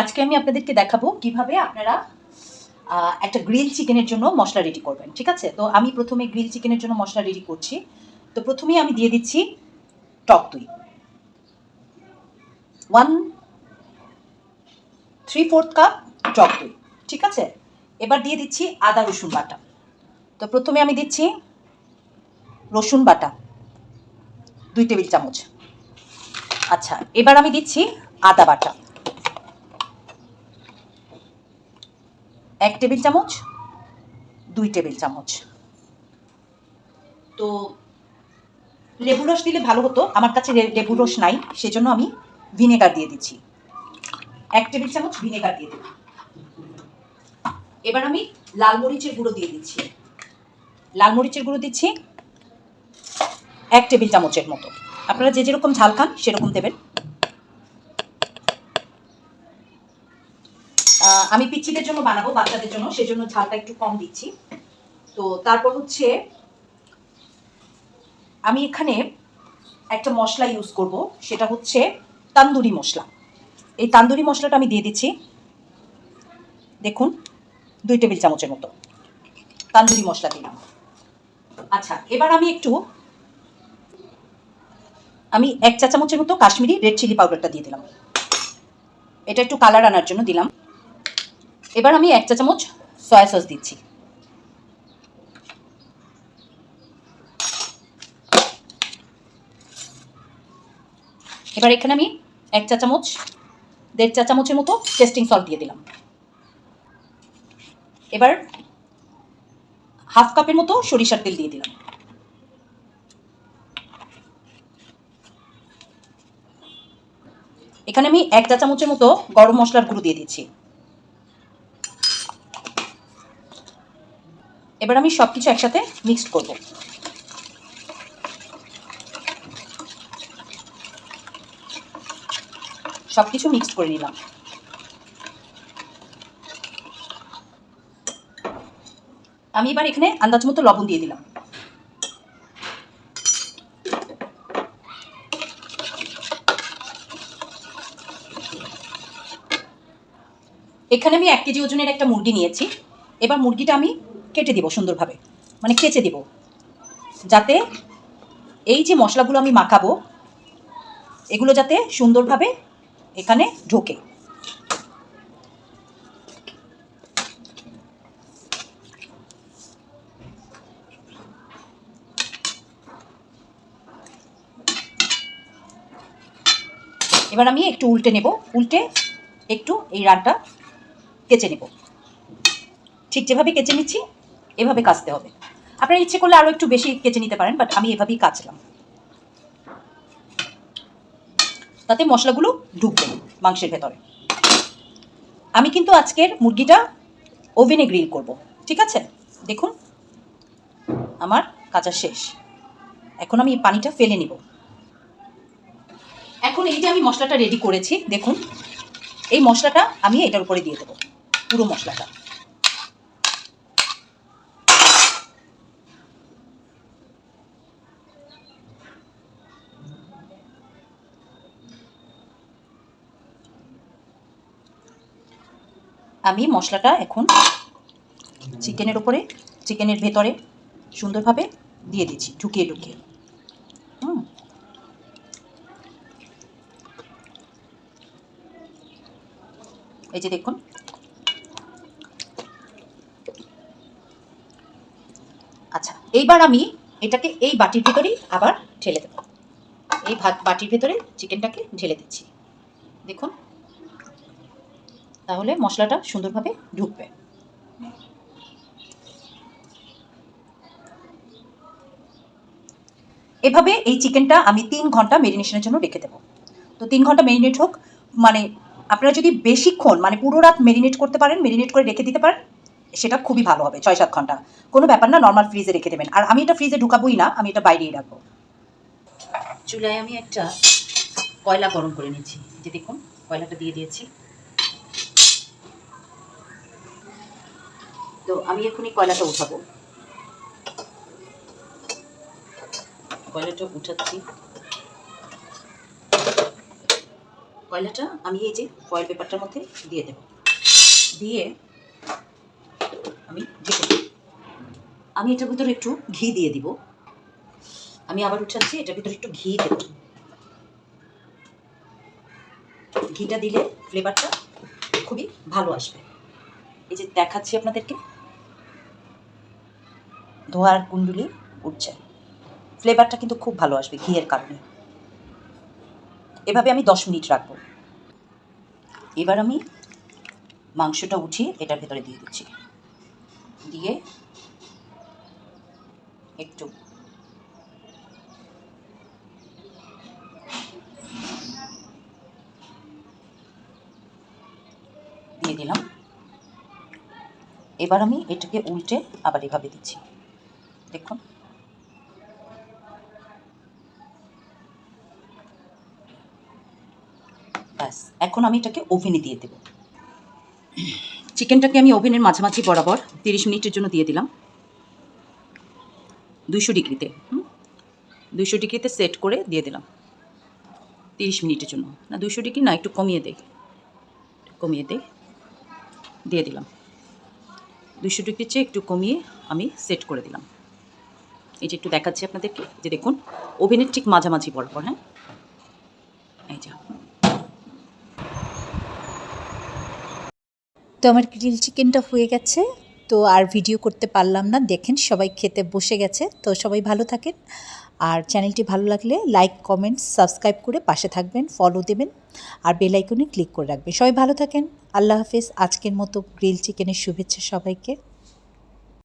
আজকে আমি আপনাদেরকে দেখাবো কীভাবে আপনারা একটা গ্রিল চিকেনের জন্য মশলা রেডি করবেন, ঠিক আছে? তো আমি প্রথমে গ্রিল চিকেনের জন্য মশলা রেডি করছি। তো প্রথমেই আমি দিয়ে দিচ্ছি টক দই। ওয়ান থ্রি ফোর্থ কাপ টক দই, ঠিক আছে? এবার দিয়ে দিচ্ছি আদা, রসুন বাটা। তো প্রথমে আমি দিচ্ছি রসুন বাটা, দুই টেবিল চামচ। আচ্ছা এবার আমি দিচ্ছি আদা বাটা। এক টেবিল চামচ, দুই টেবিল চামচ। তো লেবু রস দিলে ভালো হতো, আমার কাছে লেবু রস নাই, সেজন্য আমি ভিনেগার দিয়ে দিচ্ছি। এক টেবিল চামচ ভিনেগার দিয়ে দিলাম। এবার আমি লাল মরিচের গুঁড়ো দিয়ে দিচ্ছি। লাল মরিচের গুঁড়ো দিচ্ছি এক টেবিল চামচের মতো। আপনারা যে যেরকম ঝাল খান, সেরকম দেবেন। আমি পিচ্ছিদের জন্য বানাবো, বাচ্চাদের জন্য, সেজন্য ঝালটা একটু কম দিচ্ছি। তো তারপর হচ্ছে, আমি এখানে একটা মশলা ইউজ করব, সেটা হচ্ছে তান্দুরি মশলা। এই তান্দুরি মশলাটা আমি দিয়ে দিচ্ছি, দেখুন, দুই টেবিল চামচের মতো। তান্দুরি মশলা দিলাম। আচ্ছা এবার আমি একটু, আমি এক চা চামচের মতো কাশ্মীরি রেড চিলি পাউডারটা দিয়ে দিলাম। এটা একটু কালার আনার জন্য দিলাম। এবার আমি এক চা চামচ সয়া সস দিচ্ছি। এবার এখানে আমি এক চা চামচ, দেড় চা চামচের মতো টেস্টিং সল্ট দিয়ে দিলাম। এবার হাফ কাপের মতো সরিষার তেল দিয়ে দিলাম। এখানে আমি এক চা চামচের মতো গরম মশলার গুঁড়ো দিয়ে দিচ্ছি। এবার আমি সব কিছু একসাথে মিক্সড করব। সব কিছু মিক্সড করে নিলাম। আমি এবার এখানে আন্দাজ মতো লবণ দিয়ে দিলাম। এখানে আমি এক কেজি ওজনের একটা মুরগি নিয়েছি। এবার মুরগিটা আমি কেটে দিব সুন্দরভাবে। মানে কেচে দিব। যাতে এই যে মশলাগুলো আমি মাখাবো, এগুলো যাতে সুন্দরভাবে এখানে ঢোকে। এবার আমি একটু উল্টে নেব। উল্টে একটু এই রানটা কেচে নেব। ঠিক যেভাবে কেচে নিচ্ছি এভাবে কাচতে হবে। আপনার ইচ্ছে করলে আরও একটু বেশি কেচে নিতে পারেন বাট আমি এভাবেই কাচলাম। তাতে মশলাগুলো ঢুকবে মাংসের ভেতরে। আমি কিন্তু আজকের মুরগিটা ওভেনে গ্রিল করব, ঠিক আছে? দেখুন, আমার কাঁচা শেষ। এখন আমি পানিটা ফেলে নিব। এখন এই যে আমি মশলাটা রেডি করেছি, দেখুন, এই মশলাটা আমি এটার উপরে দিয়ে দেবো, পুরো মশলাটা। আমি মশলাটা এখন চিকেনের ওপরে চিকেনের ভেতরে সুন্দরভাবে দিয়ে দিচ্ছি, ঢুকিয়ে ঢুকিয়ে। হুম। এই যে দেখুন। আচ্ছা এইবার আমি এটাকে এই বাটির ভেতরেই আবার ঢেলে দেবো। এই ভাত বাটির ভেতরে চিকেনটাকে ঢেলে দিচ্ছি। দেখুন। তাহলে মশলাটা সুন্দরভাবে ঢুকবে। এভাবে এই চিকেনটা আমি তিন ঘণ্টা মেরিনেশনের জন্য রেখে দেবো। তো তিন ঘণ্টা মেরিনেট হোক মানে আপনারা যদি বেশিক্ষণ মানে পুরো রাত মেরিনেট করতে পারেন মেরিনেট করে রেখে দিতে পারেন, সেটা খুবই ভালো হবে, ছয় সাত ঘণ্টা। কোনো ব্যাপার না নর্মাল ফ্রিজে রেখে দেবেন। আর আমি এটা ফ্রিজে ঢুকাবোই না, আমি এটা বাইরেই রাখব। চুলায় আমি একটা কয়লা গরম করে নিচ্ছি যে দেখুন, কয়লাটা দিয়ে দিয়েছি। তো আমি এখন এই কয়লাটা উঠাবো। কয়লাটা উঠাচ্ছি। কয়লাটা আমি এই যে ফয়েল পেপারটার মধ্যে দিয়ে দেব। দিয়ে আমি আমি এটার ভিতরে একটু ঘি দিয়ে দিব। আমি আবার উঠাচ্ছি, এটার ভিতরে একটু ঘি দেব। ঘিটা দিলে ফ্লেভারটা খুবই ভালো আসবে। এই যে দেখাচ্ছি আপনাদেরকে। ধোয়ার কুণ্ডুলি উঠছে। ফ্লেভারটা কিন্তু খুব ভালো আসবে ঘিয়ের কারণে। এভাবে আমি দশ মিনিট রাখব। এবার আমি মাংসটা উঠিয়ে এটার ভেতরে দিয়ে দিচ্ছি। দিয়ে একটু দিয়ে দিলাম। এবার আমি এটাকে উল্টে আবার এভাবে দিচ্ছি। দেখুন। ব্যাস, এখন আমি এটাকে ওভেনে দিয়ে দেব। চিকেনটাকে আমি ওভেনের মাঝামাঝি বরাবর তিরিশ মিনিটের জন্য দিয়ে দিলাম। দুইশো ডিগ্রিতে দুইশো ডিগ্রিতে সেট করে দিয়ে দিলাম। তিরিশ মিনিটের জন্য। না, দুইশো ডিগ্রি না, একটু কমিয়ে দেই। কমিয়ে দেই। দিয়ে দিলাম। দুইশো ডিগ্রির চেয়ে একটু কমিয়ে আমি সেট করে দিলাম। এই যে একটু দেখাচ্ছি আপনাদেরকে, যে দেখুন ওভেনের ঠিক মাঝামাঝি বরাবর হ্যাঁ? এই যা। তো আমার গ্রিল চিকেনটা হয়ে গেছে, তো আর ভিডিও করতে পারলাম না। দেখেন, সবাই খেতে বসে গেছে, তো সবাই ভালো থাকেন। আর চ্যানেলটি ভালো লাগলে লাইক কমেন্ট সাবস্ক্রাইব করে পাশে থাকবেন ফলো দেবেন, আর বেল আইকনে ক্লিক করে রাখবেন। সবাই ভালো থাকেন, আল্লাহ হাফেজ। আজকের মতো গ্রিল চিকেনের শুভেচ্ছা সবাইকে।